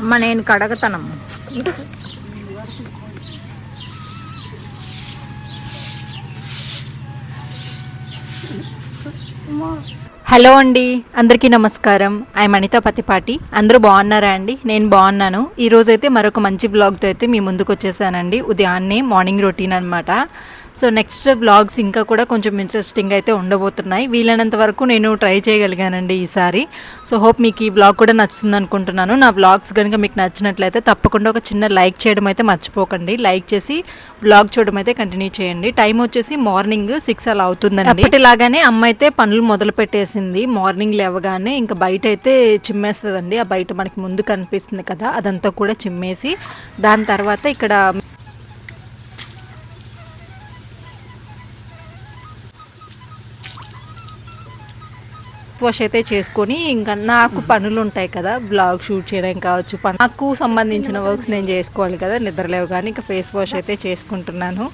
అమ్మ నేను కడగతానమ్మ హలో అండి అందరికీ నమస్కారం. ఐ అనిత పతిపాటి అందరూ బాగున్నారా అండి? నేను బాగున్నాను. ఈరోజైతే మరొక మంచి బ్లాగ్తో అయితే మీ ముందుకు వచ్చేసానండి. ఉదయాన్నే మార్నింగ్ రొటీన్ అనమాట సో నెక్స్ట్ బ్లాగ్స్ ఇంకా కూడా కొంచెం ఇంట్రెస్టింగ్ అయితే ఉండబోతున్నాయి. వీలైనంత వరకు నేను ట్రై చేయగలిగానండి ఈసారి సో హోప్ మీకు ఈ బ్లాగ్ కూడా నచ్చుతుంది అనుకుంటున్నాను. నా బ్లాగ్స్ కనుక మీకు నచ్చినట్లయితే తప్పకుండా ఒక చిన్న లైక్ చేయడం అయితే మర్చిపోకండి. లైక్ చేసి బ్లాగ్ చూడడం అయితే కంటిన్యూ చేయండి. టైం వచ్చేసి మార్నింగ్ సిక్స్ అలా అవుతుందండి. అప్పటిలాగానే అమ్మ అయితే పనులు మొదలు పెట్టేసింది. మార్నింగ్ లేవగానే ఇంకా బయట అయితే చిమ్మేస్తుందండి. ఆ బయట మనకి ముందు కనిపిస్తుంది కదా అదంతా కూడా చిమ్మేసి దాని తర్వాత ఇక్కడ వాష్ అయితే చేసుకొని ఇంకా నాకు పనులు ఉంటాయి కదా బ్లాగ్ షూట్ చేయడం కావచ్చు నాకు సంబంధించిన వర్క్స్ నేను చేసుకోవాలి కదా నిద్రలేవు కానీ ఇంకా ఫేస్ వాష్ అయితే చేసుకుంటున్నాను.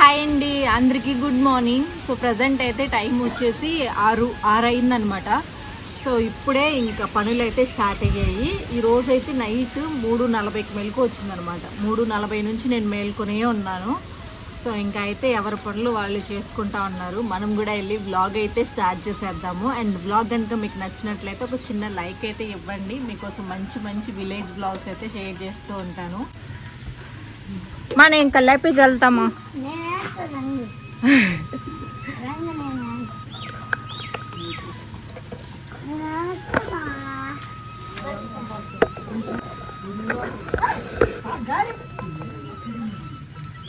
హాయ్ అండి అందరికీ గుడ్ మార్నింగ్. సో ప్రజెంట్ అయితే టైం వచ్చేసి ఆరు ఆరు అయిందనమాట సో ఇప్పుడే ఇంకా పనులు అయితే స్టార్ట్ అయ్యాయి. ఈ రోజు అయితే నైట్ మూడు నలభైకి మెలకు వచ్చిందనమాట మూడు నలభై నుంచి నేను మేల్కొనే ఉన్నాను. సో ఇంకా అయితే ఎవరి పనులు వాళ్ళు చేసుకుంటా ఉన్నారు. మనం కూడా వెళ్ళి వ్లాగ్ అయితే స్టార్ట్ చేసేద్దాము. అండ్ వ్లాగ్ కనుక మీకు నచ్చినట్లయితే ఒక చిన్న లైక్ అయితే ఇవ్వండి. మీకోసం మంచి మంచి విలేజ్ బ్లాగ్స్ అయితే షేర్ చేస్తూ ఉంటాను. మన ఇంకా లేపి చల్లుతామా?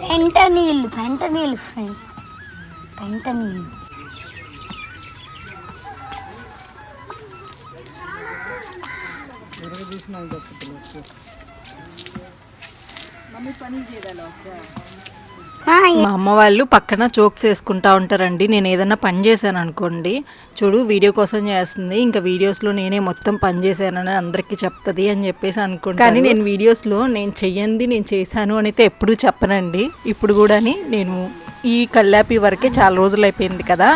పెంట నీళ్ళు పెంట నీళ్ళు ఫ్రెండ్స్ పెంట నీళ్ళు ఆ, మా అమ్మ వాళ్ళు పక్కన చోక్స్ వేసుకుంటా ఉంటారండి. నేను ఏదైనా పని చేశాను అనుకోండి. చూడు వీడియో కోసం చేస్తుంది. ఇంకా వీడియోస్లో నేనే మొత్తం పని చేశానని అందరికీ చెప్తుంది అని చెప్పేసి అనుకుంటా కానీ నేను వీడియోస్లో నేను చెయ్యంది నేను చేశాను అని అయితే ఎప్పుడూ చెప్పనండి. ఇప్పుడు కూడాని నేను ఈ కల్లాపి వరకే చాలా రోజులు అయిపోయింది కదా.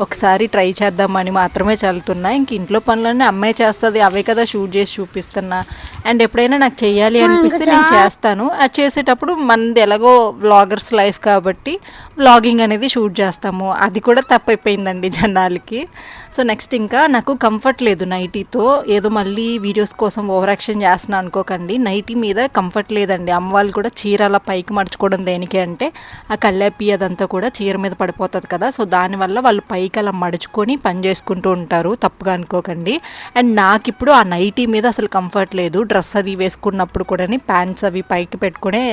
ఒకసారి ట్రై చేద్దామని మాత్రమే చల్లుతున్నా. ఇంక ఇంట్లో పనులన్నీ అమ్మాయి చేస్తుంది. అవే కదా షూట్ చేసి చూపిస్తున్నా. అండ్ ఎప్పుడైనా నాకు చెయ్యాలి అనిపిస్తే నేను చేస్తాను. అది చేసేటప్పుడు మనది ఎలాగో వ్లాగర్స్ లైఫ్ కాబట్టి వ్లాగింగ్ అనేది షూట్ చేస్తాము. అది కూడా తప్పైపోయిందండి జనాలకి. సో నెక్స్ట్ ఇంకా నాకు కంఫర్ట్ లేదు నైటీతో. ఏదో మళ్ళీ వీడియోస్ కోసం ఓవర్ యాక్షన్ చేస్తున్నా అనుకోకండి. నైటీ మీద కంఫర్ట్ లేదండి. అమ్మ వాళ్ళు కూడా చీర అలా పైకి మడుచుకోవడం దేనికి అంటే ఆ కల్లాపి అదంతా కూడా చీర మీద పడిపోతుంది కదా. సో దానివల్ల వాళ్ళు పైకి అలా మడుచుకొని పని చేసుకుంటూ ఉంటారు తప్పుగా అనుకోకండి. అండ్ నాకు ఇప్పుడు ఆ నైటీ మీద అసలు కంఫర్ట్ లేదు. డ్రెస్ అది వేసుకున్నప్పుడు కూడా ప్యాంట్స్ అవి పైకి పెట్టుకునే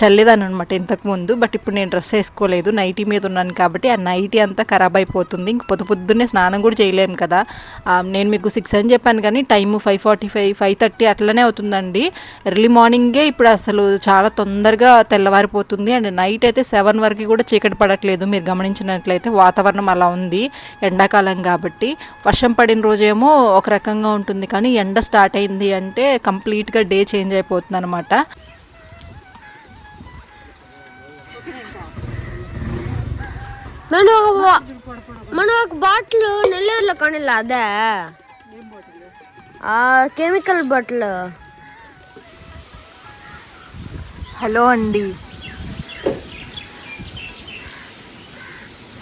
చల్లేదాను అనమాట ఇంతకుముందు. బట్ ఇప్పుడు నేను డ్రెస్ వేసుకోలేదు నైటీ మీద ఉన్నాను కాబట్టి ఆ నైటీ అంతా ఖరాబ్ అయిపోతుంది. ఇంక పొద్దు పొద్దున్నే స్నానం కూడా చేయలేము కదా. నేను మీకు సిక్స్ అని చెప్పాను కానీ time five forty five five thirty అట్లనే అవుతుందండి. ఎర్లీ మార్నింగే ఇప్పుడు అసలు చాలా తొందరగా తెల్లవారిపోతుంది. అండ్ నైట్ అయితే సెవెన్ వరకు కూడా చీకటి పడట్లేదు. మీరు గమనించినట్లయితే వాతావరణం అలా ఉంది. ఎండాకాలం కాబట్టి వర్షం పడిన రోజేమో ఒక రకంగా ఉంటుంది. కానీ ఎండ స్టార్ట్ అయింది అంటే కంప్లీట్గా డే చేంజ్ అయిపోతుంది అనమాట మనం ఒక బా- మనం ఒక బాటిల్ నెల్లూరులో కొనిలా అదే? ఆ కెమికల్ బాటిల్. హలో అండి.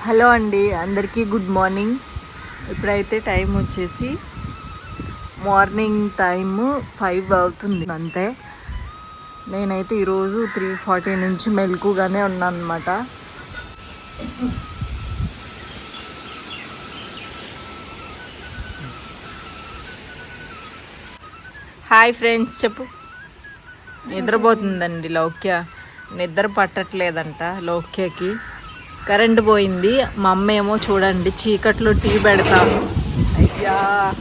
హలో అండి అందరికీ గుడ్ మార్నింగ్. ఇప్పుడైతే టైం వచ్చేసి మార్నింగ్ టైము ఫైవ్ అవుతుంది అంతే. నేనైతే ఈరోజు త్రీ ఫార్టీ నుంచి మెలకుగానే ఉన్నాను అనమాట హాయ్ ఫ్రెండ్స్ చెప్పు. నిద్రపోతుందండి లౌక్య. నిద్ర పట్టట్లేదంట లౌక్యకి. కరెంట్ పోయింది. మా అమ్మ ఏమో చూడండి చీకట్లో టీ పెడతాము. అయ్యా.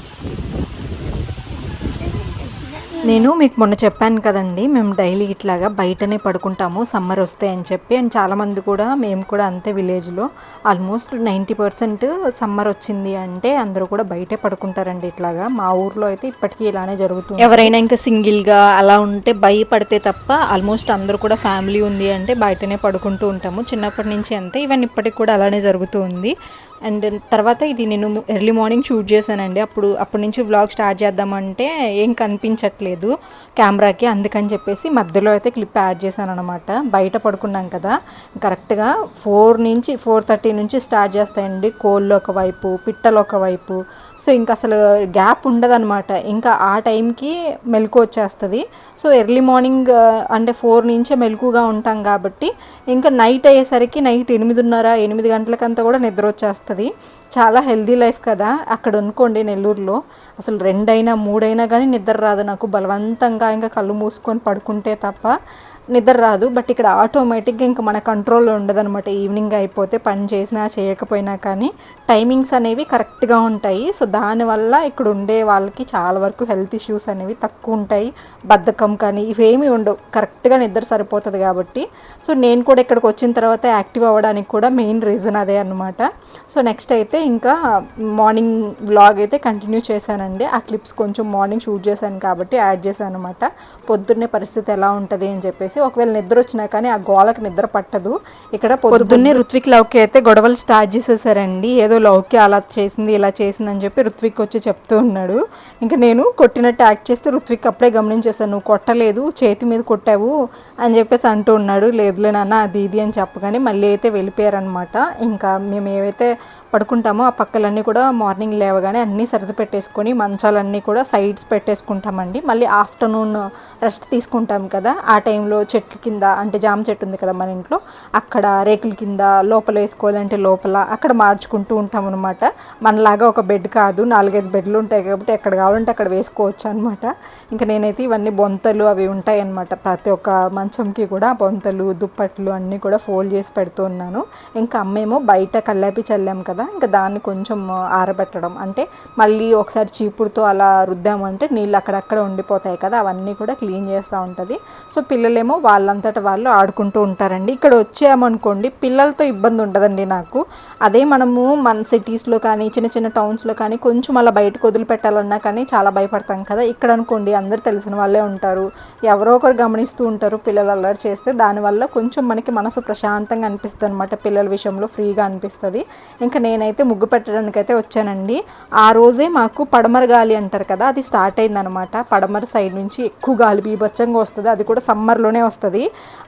నేను మీకు మొన్న చెప్పాను కదండి మేము డైలీ ఇట్లాగా బయటనే పడుకుంటాము సమ్మర్ వస్తే అని చెప్పి. అండ్ చాలామంది కూడా మేము కూడా అంతే విలేజ్లో ఆల్మోస్ట్ నైంటీ పర్సెంట్ సమ్మర్ వచ్చింది అంటే అందరూ కూడా బయటే పడుకుంటారండి ఇట్లాగా. మా ఊర్లో అయితే ఇప్పటికీ ఇలానే జరుగుతుంది. ఎవరైనా ఇంకా సింగిల్గా అలా ఉంటే భయపడితే తప్ప ఆల్మోస్ట్ అందరూ కూడా ఫ్యామిలీ ఉంది అంటే బయటనే పడుకుంటూ ఉంటాము. చిన్నప్పటి నుంచి అంతే ఈవెన్ ఇప్పటికి కూడా అలానే జరుగుతూ ఉంది. అండ్ తర్వాత ఇది నేను ఎర్లీ మార్నింగ్ షూట్ చేశానండి. అప్పుడు అప్పటి నుంచి వ్లాగ్ స్టార్ట్ చేద్దామంటే ఏం కనిపించట్లేదు కెమెరాకి అందుకని చెప్పేసి మధ్యలో అయితే క్లిప్ యాడ్ చేశాను అనమాట బయట పడుకున్నాం కదా. కరెక్ట్గా ఫోర్ నుంచి ఫోర్ థర్టీ నుంచి స్టార్ట్ చేస్తాయండి. కోళ్ళు ఒకవైపు పిట్టలు ఒకవైపు సో ఇంకా అసలు గ్యాప్ ఉండదన్నమాట. ఇంకా ఆ టైంకి మెలకు వచ్చేస్తుంది. సో ఎర్లీ మార్నింగ్ అంటే ఫోర్ నుంచే మెలకుగా ఉంటాం కాబట్టి ఇంకా నైట్ అయ్యేసరికి నైట్ ఎనిమిదిన్నర ఎనిమిది గంటలకంతా కూడా నిద్ర వచ్చేస్తుంది. చాలా హెల్దీ లైఫ్ కదా అక్కడ అనుకోండి నెల్లూరులో. అసలు రెండైనా మూడైనా కానీ నిద్ర రాదు నాకు. బలవంతంగా ఇంకా కళ్ళు మూసుకొని పడుకుంటే తప్ప నిద్ర రాదు బట్ ఇక్కడ ఆటోమేటిక్గా ఇంకా మన కంట్రోల్లో ఉండదన్నమాట. ఈవినింగ్ అయిపోతే పని చేసినా చేయకపోయినా కానీ టైమింగ్స్ అనేవి కరెక్ట్గా ఉంటాయి. సో దానివల్ల ఇక్కడ ఉండే వాళ్ళకి చాలా వరకు హెల్త్ ఇష్యూస్ అనేవి తక్కువ ఉంటాయి. బద్ధకం కానీ ఇవేమీ ఉండవు. కరెక్ట్గా నిద్ర సరిపోతుంది కాబట్టి. సో నేను కూడా ఇక్కడికి వచ్చిన తర్వాత యాక్టివ్ అవ్వడానికి కూడా మెయిన్ రీజన్ అదే అనమాట సో నెక్స్ట్ అయితే ఇంకా మార్నింగ్ వ్లాగ్ అయితే కంటిన్యూ చేశానండి. ఆ క్లిప్స్ కొంచెం మార్నింగ్ షూట్ చేశాను కాబట్టి యాడ్ చేశాను అనమాట పొద్దున్నే పరిస్థితి ఎలా ఉంటుంది అని చెప్పేసి ఒకవేళ నిద్ర వచ్చినా కానీ ఆ గోళకు నిద్ర పట్టదు. ఇక్కడ పొద్దున్నే ఋత్విక్ లౌకి అయితే గొడవలు స్టార్ట్ చేసేసారండి. ఏదో లౌకి అలా చేసింది ఇలా చేసింది అని చెప్పి ఋత్విక్ వచ్చి చెప్తూ ఉన్నాడు. ఇంకా నేను కొట్టినట్టు యాక్ట్ చేస్తే ఋత్విక్ అప్పుడే గమనించేసాను నువ్వు కొట్టలేదు చేతి మీద కొట్టావు అని చెప్పేసి అంటూ ఉన్నాడు. లేదులే నాన్న అది ఇది అని చెప్పగానే మళ్ళీ అయితే వెళ్ళిపోయారనమాట ఇంకా మేము ఏవైతే పడుకుంటామో ఆ పక్కలన్నీ కూడా మార్నింగ్ లేవగానే అన్నీ సర్ది పెట్టేసుకొని మంచాలన్నీ కూడా సైడ్స్ పెట్టేసుకుంటామండి. మళ్ళీ ఆఫ్టర్నూన్ రెస్ట్ తీసుకుంటాం కదా ఆ టైంలో చెట్ల కింద అంటే జామ చెట్టు ఉంది కదా మన ఇంట్లో అక్కడ రేకుల కింద లోపల వేసుకోవాలంటే లోపల అక్కడ మార్చుకుంటూ ఉంటాం అనమాట మనలాగా ఒక బెడ్ కాదు నాలుగైదు బెడ్లు ఉంటాయి కాబట్టి ఎక్కడ కావాలంటే అక్కడ వేసుకోవచ్చు అనమాట ఇంకా నేనైతే ఇవన్నీ బొంతలు అవి ఉంటాయి అనమాట ప్రతి ఒక్క మంచంకి కూడా బొంతలు దుప్పట్లు అన్నీ కూడా ఫోల్డ్ చేసి పెడుతూ ఉన్నాను. ఇంకా అమ్మేమో బయట కల్లాపి చల్లాం కదా ఇంకా దాన్ని కొంచెం ఆరబెట్టడం. అంటే మళ్ళీ ఒకసారి చీపుడుతో అలా రుద్దామంటే నీళ్ళు అక్కడక్కడ ఉండిపోతాయి కదా అవన్నీ కూడా క్లీన్ చేస్తూ ఉంటుంది. సో పిల్లలేమో వాళ్ళంతట వాళ్ళు ఆడుకుంటూ ఉంటారండి. ఇక్కడ వచ్చామనుకోండి పిల్లలతో ఇబ్బంది ఉండదండి నాకు. అదే మనము మన సిటీస్లో కానీ చిన్న చిన్న టౌన్స్లో కానీ కొంచెం అలా బయటకు వదిలిపెట్టాలన్నా కానీ చాలా భయపడతాం కదా. ఇక్కడ అనుకోండి అందరు తెలిసిన వాళ్ళే ఉంటారు. ఎవరో ఒకరు గమనిస్తూ ఉంటారు పిల్లలు అల్లరి చేస్తే. దానివల్ల కొంచెం మనకి మనసు ప్రశాంతంగా అనిపిస్తుంది అనమాట పిల్లల విషయంలో ఫ్రీగా అనిపిస్తుంది. ఇంకా నేనైతే ముగ్గు పెట్టడానికి అయితే వచ్చానండి. ఆ రోజే మాకు పడమర గాలి అంటారు కదా అది స్టార్ట్ అయిందనమాట పడమర సైడ్ నుంచి ఎక్కువ గాలి బీభత్సంగా వస్తుంది. అది కూడా సమ్మర్లోనే వస్తుంది.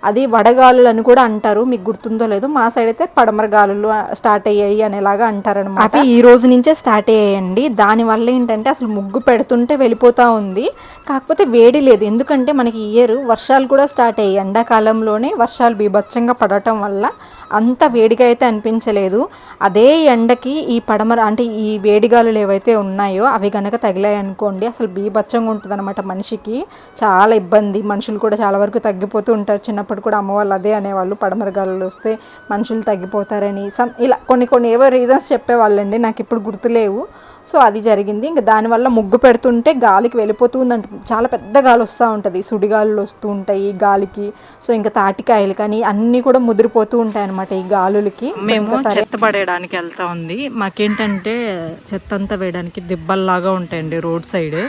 అది వడగాలులు అని కూడా అంటారు. మీకు గుర్తుందో లేదో మా సైడ్ అయితే పడమర గాలులు స్టార్ట్ అయ్యాయి అనేలాగా అంటారనమాట అవి ఈ రోజు నుంచే స్టార్ట్ అయ్యాయండి. దానివల్ల ఏంటంటే అసలు ముగ్గు పెడుతుంటే వెళ్ళిపోతూ ఉంది. కాకపోతే వేడి లేదు. ఎందుకంటే మనకి ఇయర్ వర్షాలు కూడా స్టార్ట్ అయ్యాయి. ఎండాకాలంలోనే వర్షాలు బీభత్సంగా పడటం వల్ల అంత వేడిగా అయితే అనిపించలేదు. అదే ఎండకి ఈ పడమర అంటే ఈ వేడిగాలులు ఏవైతే ఉన్నాయో అవి కనుక తగిలాయి అనుకోండి అసలు బీభత్సంగా ఉంటుంది అనమాట మనిషికి. చాలా ఇబ్బంది. మనుషులు కూడా చాలా వరకు తగ్గిపోతూ ఉంటారు. చిన్నప్పుడు కూడా అమ్మ వాళ్ళు అదే అనేవాళ్ళు పడమర గాలులు వస్తే మనుషులు తగ్గిపోతారని. సమ్ ఇలా కొన్ని కొన్ని ఏవో రీజన్స్ చెప్పేవాళ్ళండి. నాకు ఇప్పుడు గుర్తులేవు. సో అది జరిగింది. ఇంకా దానివల్ల ముగ్గు పెడుతుంటే గాలికి వెళ్ళిపోతుందంట. చాలా పెద్ద గాలి వస్తూ ఉంటుంది. సుడిగాలులు వస్తూ ఉంటాయి గాలికి. సో ఇంకా తాటికాయలు కానీ అన్నీ కూడా ముదిరిపోతూ ఉంటాయి అనమాట ఈ గాలులకి. మేము చెత్త పడేయడానికి వెళ్తా ఉంది. మాకేంటంటే చెత్త అంతా వేయడానికి దిబ్బల్లాగా ఉంటాయండి రోడ్ సైడ్.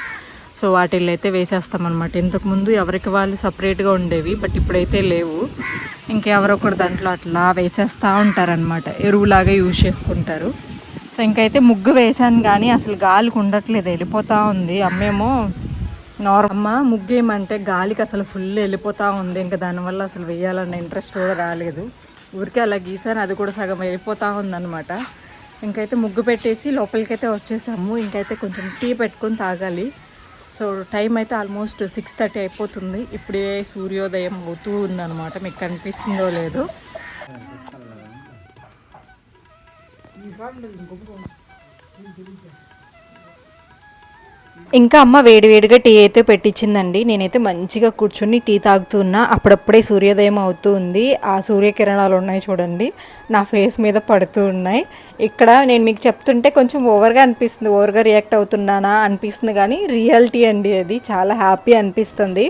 సో వాటిల్లో అయితే వేసేస్తామన్నమాట ఇంతకుముందు ఎవరికి వాళ్ళు సపరేట్గా ఉండేవి బట్ ఇప్పుడైతే లేవు. ఇంకెవరొకరు దాంట్లో అట్లా వేసేస్తూ ఉంటారనమాట ఎరువులాగా యూజ్ చేసుకుంటారు. సో ఇంకైతే ముగ్గు వేసాను కానీ అసలు గాలికి ఉండట్లేదు వెళ్ళిపోతూ ఉంది. అమ్మేమో నార్మల్ అమ్మ ముగ్గు ఏమంటే గాలికి అసలు ఫుల్ వెళ్ళిపోతూ ఉంది. ఇంకా దానివల్ల అసలు వేయాలన్న ఇంట్రెస్ట్ కూడా రాలేదు. ఊరికే అలా గీసాను అది కూడా సగం వెళ్ళిపోతూ ఉందన్నమాట. ఇంకైతే ముగ్గు పెట్టేసి లోపలికైతే వచ్చేసాము. ఇంకైతే కొంచెం టీ పెట్టుకొని తాగాలి. సో టైం అయితే ఆల్మోస్ట్ సిక్స్ థర్టీ అయిపోతుంది. ఇప్పుడే సూర్యోదయం అవుతూ ఉందన్నమాట. మీకు కనిపిస్తుందో లేదో. ఇంకా అమ్మ వేడివేడిగా టీ అయితే పెట్టించిందండి నేనైతే మంచిగా కూర్చుని టీ తాగుతున్నా. అప్పుడప్పుడే సూర్యోదయం అవుతూ ఉంది. ఆ సూర్యకిరణాలు ఉన్నాయి చూడండి. నా ఫేస్ మీద పడుతూ ఉన్నాయి. ఇక్కడ నేను మీకు చెప్తుంటే కొంచెం ఓవర్గా అనిపిస్తుంది. ఓవర్గా రియాక్ట్ అవుతున్నానా అనిపిస్తుంది కానీ రియాలిటీ అండి అది. చాలా హ్యాపీ అనిపిస్తుంది.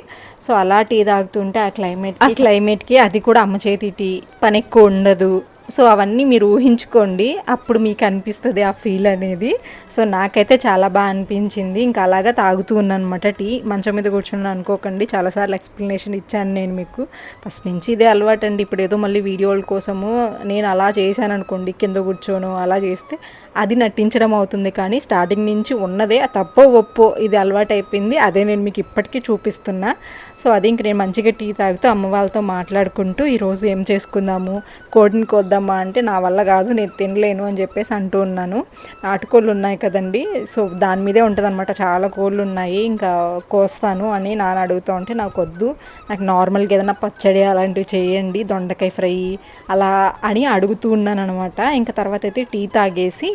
సో అలా టీ తాగుతుంటే ఆ క్లైమేట్ ఆ క్లైమేట్కి అది కూడా అమ్మ చేతి టీ పని ఎక్కువ ఉండదు. సో అవన్నీ మీరు ఊహించుకోండి. అప్పుడు మీకు అనిపిస్తుంది ఆ ఫీల్ అనేది. సో నాకైతే చాలా బాగా అనిపించింది. ఇంకా అలాగా తాగుతూ ఉన్నాను అనమాట టీ. మంచం మీద కూర్చున్నాను అనుకోకండి. చాలాసార్లు ఎక్స్ప్లెనేషన్ ఇచ్చాను నేను మీకు. ఫస్ట్ నుంచి ఇదే అలవాటు అండి ఇప్పుడు ఏదో మళ్ళీ వీడియోల కోసము నేను అలా చేశాను అనుకోండి కింద కూర్చోను అలా చేస్తే అది నటించడం అవుతుంది కానీ స్టార్టింగ్ నుంచి ఉన్నదే ఆ తప్పో ఒప్పో ఇది అలవాటు అయిపోయింది అదే నేను మీకు ఇప్పటికీ చూపిస్తున్నా. సో అది ఇంక నేను మంచిగా టీ తాగుతూ అమ్మ వాళ్ళతో మాట్లాడుకుంటూ ఈరోజు ఏం చేసుకుందాము కోడిని కోద్దామా అంటే నా వల్ల కాదు నేను తినలేను అని చెప్పేసి అంటూ ఉన్నాను. నాటుకోళ్ళు ఉన్నాయి కదండి. సో దాని మీదే ఉంటుందన్నమాట. చాలా కోళ్ళు ఉన్నాయి. ఇంకా కోస్తాను అని నాన్న అడుగుతూ ఉంటే నాకు వద్దు. నాకు నార్మల్గా ఏదైనా పచ్చడి అలాంటివి చేయండి దొండకాయ ఫ్రై అలా అని అడుగుతూ ఉన్నాను అనమాట ఇంకా తర్వాత అయితే టీ తాగేసి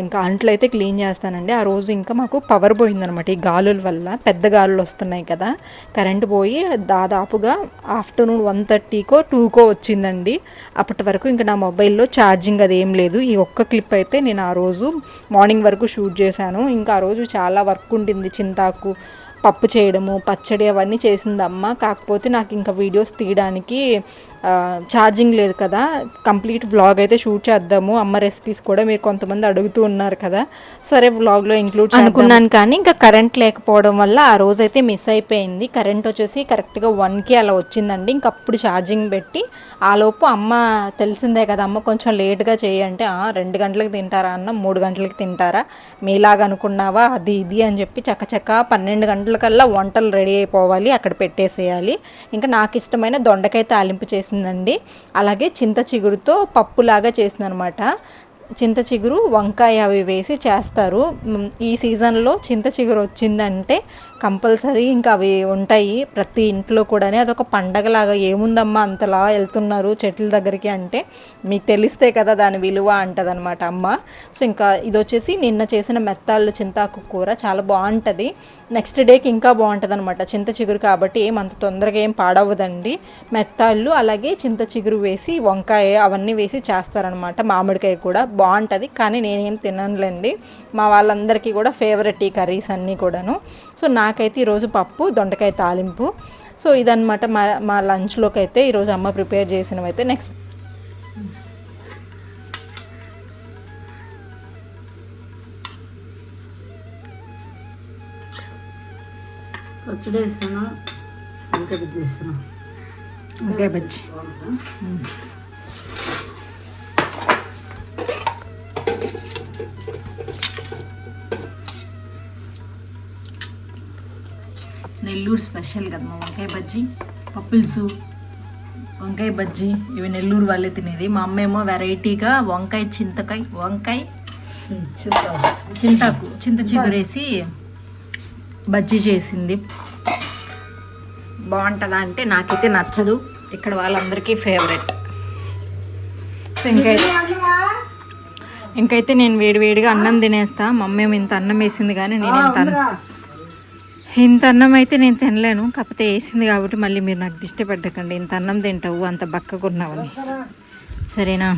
ఇంకా అంట్లు అయితే క్లీన్ చేస్తానండి. ఆ రోజు ఇంకా మాకు పవర్ పోయిందనమాట ఈ గాలుల వల్ల. పెద్ద గాలులు వస్తున్నాయి కదా. కరెంట్ పోయి దాదాపుగా ఆఫ్టర్నూన్ వన్ థర్టీకో టూకో వచ్చిందండి. అప్పటి వరకు ఇంకా నా మొబైల్లో ఛార్జింగ్ అది ఏం లేదు. ఈ ఒక్క క్లిప్ అయితే నేను ఆ రోజు మార్నింగ్ వరకు షూట్ చేశాను. ఇంకా ఆ రోజు చాలా వర్క్ ఉండింది చింతాకు పప్పు చేయడము పచ్చడి అవన్నీ చేసిందమ్మ కాకపోతే నాకు ఇంకా వీడియోస్ తీయడానికి ఛార్జింగ్ లేదు కదా. కంప్లీట్ వ్లాగ్ అయితే షూట్ చేద్దాము. అమ్మ రెసిపీస్ కూడా మీరు కొంతమంది అడుగుతూ ఉన్నారు కదా. సరే వ్లాగ్లో ఇంక్లూడ్ అనుకున్నాను కానీ ఇంకా కరెంట్ లేకపోవడం వల్ల ఆ రోజు అయితే మిస్ అయిపోయింది. కరెంట్ వచ్చేసి కరెక్ట్గా వన్కి అలా వచ్చిందండి. ఇంక అప్పుడు ఛార్జింగ్ పెట్టి ఆ లోపు అమ్మ తెలిసిందే కదా అమ్మ కొంచెం లేట్గా చేయంటే రెండు గంటలకు తింటారా అన్న మూడు గంటలకు తింటారా? మీలాగా అనుకున్నావా? అది ఇది అని చెప్పి చక్కచక్క పన్నెండు గంటలకల్లా వంటలు రెడీ అయిపోవాలి. అక్కడ పెట్టేసేయాలి. ఇంకా నాకు ఇష్టమైన దొండకాయ తాలింపు చేసిందండి అలాగే చింత చిగురుతో పప్పులాగా చేసింది అనమాట చింత చిగురు వంకాయ అవి వేసి చేస్తారు. ఈ సీజన్లో చింత చిగురు వచ్చిందంటే కంపల్సరీ ఇంకా అవి ఉంటాయి ప్రతి ఇంట్లో కూడా అదొక పండగలాగా ఏముందమ్మా అంతలా వెళ్తున్నారు చెట్ల దగ్గరికి అంటే మీకు తెలిస్తే కదా దాని విలువ అంటదనమాట అమ్మ. సో ఇంకా ఇది వచ్చేసి నిన్న చేసిన మెత్తాళ్ళు చింతాకు కూర చాలా బాగుంటుంది. నెక్స్ట్ డేకి ఇంకా బాగుంటుంది అనమాట చింత చిగురు కాబట్టి ఏం అంత తొందరగా ఏం పాడవదండి. మెత్తాళ్ళు అలాగే చింత చిగురు వేసి వంకాయ అవన్నీ వేసి చేస్తారనమాట మామిడికాయ కూడా. బాగుంటుంది కానీ నేనేం తిననులేండి. మా వాళ్ళందరికీ కూడా ఫేవరెట్ ఈ కర్రీస్ అన్నీ కూడాను. సో నాకైతే ఈరోజు పప్పు దొండకాయ తాలింపు. సో ఇదన్నమాట మా మా లంచ్లోకి అయితే ఈరోజు అమ్మ ప్రిపేర్ చేసినవి అయితే నెక్స్ట్. పచ్చడి వేస్తాను ఇంకా వంకాయ బజ్జి నెల్లూరు స్పెషల్ కదా మా వంకాయ బజ్జీ. పప్పుల్సు వంకాయ బజ్జీ. ఇవి నెల్లూరు వాళ్ళే తినేది. మా అమ్మ ఏమో వెరైటీగా వంకాయ చింతకాయ వంకాయ చింతకు చింతాకు చింత చిగురేసి బజ్జీ చేసింది. బాగుంటుందా అంటే నాకైతే నచ్చదు. ఇక్కడ వాళ్ళందరికీ ఫేవరెట్. ఇంకైతే ఇంకైతే నేను వేడివేడిగా అన్నం తినేస్తా. మమ్మీ ఇంత అన్నం వేసింది కానీ నేను ఇంత అన్నం ఇంత అన్నం అయితే నేను తినలేను. కాకపోతే వేసింది కాబట్టి మళ్ళీ మీరు నాకు దిష్టి పెట్టకండి ఇంత అన్నం తింటావు అంత బక్కకున్నావని సరేనా?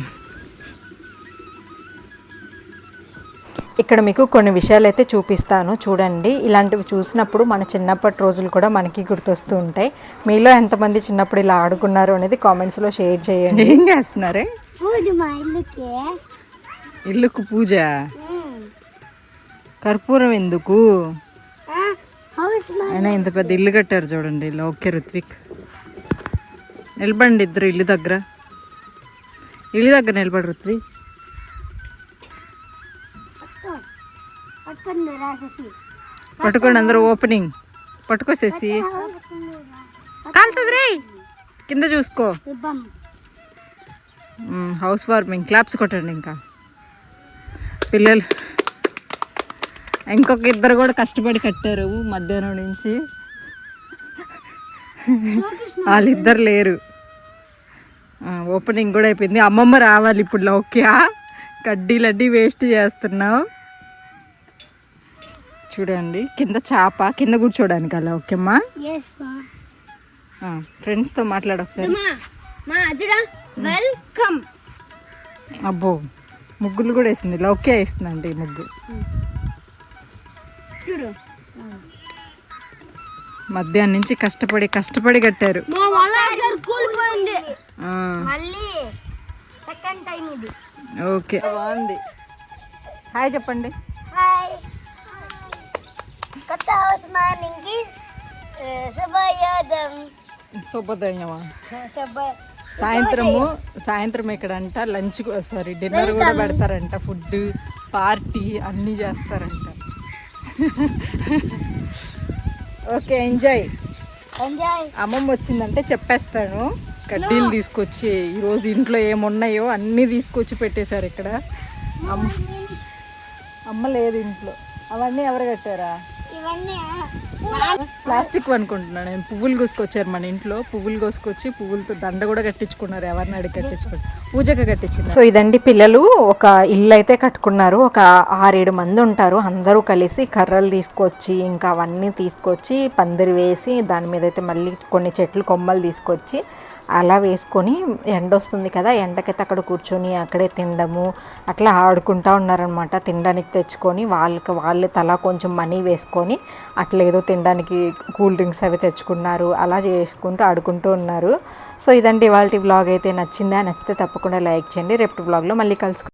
ఇక్కడ మీకు కొన్ని విషయాలు అయితే చూపిస్తాను. చూడండి. ఇలాంటివి చూసినప్పుడు మన చిన్నప్పటి రోజులు కూడా మనకి గుర్తొస్తూ ఉంటాయి. మీలో ఎంతమంది చిన్నప్పుడు ఇలా ఆడుకున్నారు అనేది కామెంట్స్లో షేర్ చేయండి. ఏం చేస్తున్నారే? పూజ మా ఇల్లుకి. ఇల్లుకు పూజ? కర్పూరం ఎందుకు? ఆయన అయినా ఇంత పెద్ద ఇల్లు కట్టారు చూడండి ఓకే రుత్విక్ నిలబడండి ఇద్దరు ఇల్లు దగ్గర. ఇల్లు దగ్గర నిలబడి రుత్విక్ పట్టుకోండి అందరూ ఓపెనింగ్ పట్టుకోసేసి. కాలుతుంది రే. కింద చూసుకో. హౌస్ వార్మింగ్ క్లాప్స్ కొట్టండి ఇంకా. పిల్లలు. ఇంకొక ఇద్దరు కూడా కష్టపడి కట్టారు మధ్యాహ్నం నుంచి. వాళ్ళిద్దరు లేరు. ఓపెనింగ్ కూడా అయిపోయింది. అమ్మమ్మ రావాలి ఇప్పుడు లౌక్య. కడ్డీలడ్డీ వేస్ట్ చేస్తున్నావు. చూడండి కింద చాప కింద కూర్చోడానికి అలా ఓకేమ్మా ఫ్రెండ్స్తో మాట్లాడు ఒకసారి. వెల్కమ్ అబ్బో ముగ్గులు కూడా వేసింది. లౌకే వేస్తుందండి ఈ ముగ్గు. చూడు. మధ్యాహ్నం నుంచి కష్టపడి కష్టపడి కట్టారు. ఓకే. బాగుంది. హాయ్ చెప్పండి. హాయ్. కొత్త హౌస్ మార్నింగ్కి శుభయోదం శుభోదయమా? శుభ సాయంత్రము సాయంత్రం ఇక్కడంట లంచ్ సారీ డిన్నర్ కూడా పెడతారంట. ఫుడ్ పార్టీ అన్నీ చేస్తారంట. ఓకే ఎంజాయ్ ఎంజాయ్ అమ్మమ్మ వచ్చిందంటే చెప్పేస్తాను. కడ్డీలు తీసుకొచ్చి ఈరోజు ఇంట్లో ఏమున్నాయో అన్నీ తీసుకొచ్చి పెట్టేశారు ఇక్కడ. అమ్మ అమ్మ లేదు ఇంట్లో. అవన్నీ ఎవరు కట్టారా? ఇవన్నీ ప్లాస్టిక్ అనుకుంటున్నాను నేను. పువ్వులు కోసుకొచ్చారు మన ఇంట్లో. పువ్వులు కోసుకొచ్చి పువ్వులతో దండ కూడా కట్టించుకున్నారు. ఎవరిని అడిగి కట్టించుకున్నారు పూజగా కట్టించింది. సో ఇదండి పిల్లలు ఒక ఇల్లు అయితే కట్టుకున్నారు. ఒక ఆరేడు మంది ఉంటారు. అందరూ కలిసి కర్రలు తీసుకొచ్చి ఇంకా అవన్నీ తీసుకొచ్చి పందిరి వేసి దాని మీద అయితే మళ్ళీ కొన్ని చెట్లు కొమ్మలు తీసుకొచ్చి అలా వేసుకొని ఎండ వస్తుంది కదా ఎండకైతే అక్కడ కూర్చొని అక్కడే తినడము అట్లా ఆడుకుంటా ఉన్నారనమాట తినడానికి తెచ్చుకొని వాళ్ళకి వాళ్ళు తలా కొంచెం మనీ వేసుకొని అట్లా ఏదో తినడానికి కూల్ డ్రింక్స్ అవి తెచ్చుకున్నారు. అలా చేసుకుంటూ ఆడుకుంటూ ఉన్నారు. సో ఇదండి ఇవాళ వ్లాగ్. అయితే నచ్చిందా? నచ్చితే తప్పకుండా లైక్ చేయండి. రేపు వ్లాగ్లో మళ్ళీ కలుసుకుంటాం